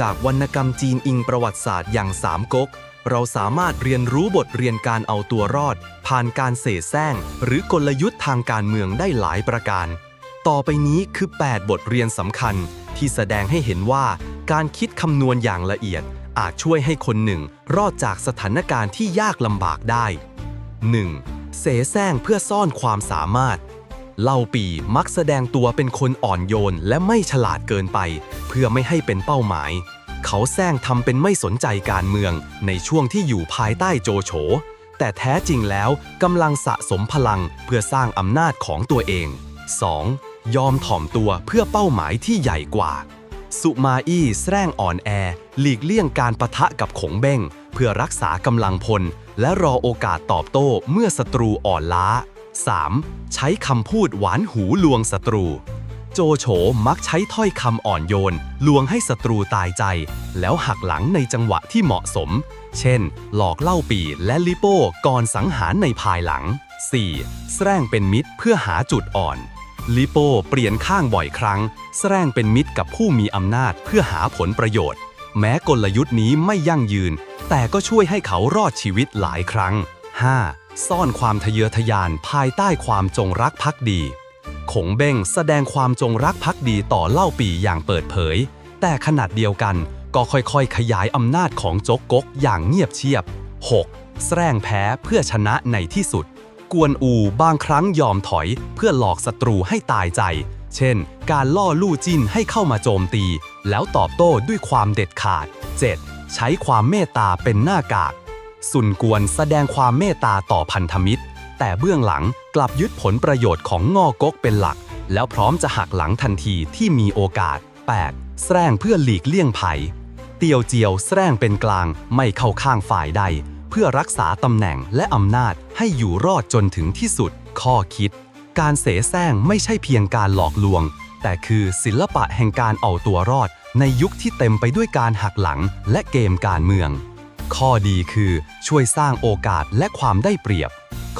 จากวรรณกรรมจีนอิงประวัติศาสตร์อย่างสามก๊ก เราสามารถเรียนรู้บทเรียนการเอาตัวรอด ผ่านการเสแสร้ง หรือกลยุทธ์ทางการเมืองได้หลายประการ ต่อไปนี้คือ 8 บทเรียนสำคัญ ที่แสดงให้เห็นว่า การคิดคำนวณอย่างละเอียด อาจช่วยให้คนหนึ่ง รอดจากสถานการณ์ที่ยากลำบากได้ 1. เสแสร้งเพื่อซ่อนความสามารถ เล่าปีมักแสดงตัวเป็นคนอ่อนโยนและไม่ฉลาดเกินไป เพื่อไม่ให้เป็นเป้าหมาย เขาแซงทำเป็นไม่สนใจการเมืองในช่วงที่อยู่ภายใต้โจโฉ แต่แท้จริงแล้วกำลังสะสมพลังเพื่อสร้างอำนาจของตัวเอง 2. ยอมถ่อมตัวเพื่อเป้าหมายที่ใหญ่กว่า สุมาอี้แสร้งอ่อนแอ หลีกเลี่ยงการประทะกับขงเบ้ง เพื่อรักษากำลังพล และรอโอกาสตอบโต้เมื่อศัตรูอ่อนล้า 3. ใช้คำพูดหวานหูลวงศัตรู โจโฉมักใช้ถ้อยคำอ่อนโยน ลวงให้ศัตรูตายใจ แล้วหักหลังในจังหวะที่เหมาะสม เช่น หลอกเล่าปีและลิโป้ก่อนสังหารในภายหลัง 4. แสร้งเป็นมิตรเพื่อหาจุดอ่อน ลิโป้เปลี่ยนข้างบ่อยครั้ง แสร้งเป็นมิตรกับผู้มีอำนาจเพื่อหาผลประโยชน์ แม้กลยุทธ์นี้ไม่ยั่งยืน แต่ก็ช่วยให้เขารอดชีวิตหลายครั้ง 5. ซ่อนความทะเยอทะยานภายใต้ความจงรักภักดี ขงเบ้งแสดงความจงรักภักดีต่อเล่าปีอย่างเปิดเผย แต่ขนาดเดียวกันก็ค่อยๆ ขยายอำนาจของจกกกอย่างเงียบเชียบ 6. แสร้งแพ้เพื่อชนะในที่สุด กวนอูบางครั้งยอมถอยเพื่อหลอกศัตรูให้ตายใจ เช่น การล่อลู่จิ้นให้เข้ามาโจมตี แล้วตอบโต้ด้วยความเด็ดขาด 7. ใช้ความเมตตาเป็นหน้ากาก สุนกวนแสดงความเมตตาต่อพันธมิตร แต่เบื้องหลังกลับยึดผลประโยชน์ของงอกกเป็นหลัก แล้วพร้อมจะหักหลังทันทีที่มีโอกาส 8. แสร้งเพื่อหลีกเลี่ยงภัย เตียวเจียวแสร้งเป็นกลางไม่เข้าข้างฝ่ายใด เพื่อรักษาตำแหน่งและอำนาจให้อยู่รอดจนถึงที่สุด ข้อคิด การเสแสร้งไม่ใช่เพียงการหลอกลวง แต่คือศิลปะแห่งการเอาตัวรอด ในยุคที่เต็มไปด้วยการหักหลังและเกมการเมือง ข้อดีคือช่วยสร้างโอกาสและความได้เปรียบ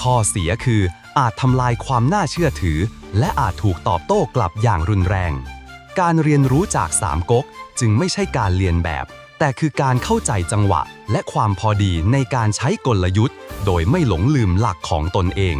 ข้อเสียคืออาจทำลายความน่าเชื่อถือ และอาจถูกตอบโต้กลับอย่างรุนแรง การเรียนรู้จากสามก๊กจึงไม่ใช่การเรียนแบบ แต่คือการเข้าใจจังหวะ และความพอดีในการใช้กลยุทธ์ โดยไม่หลงลืมหลักของตนเอง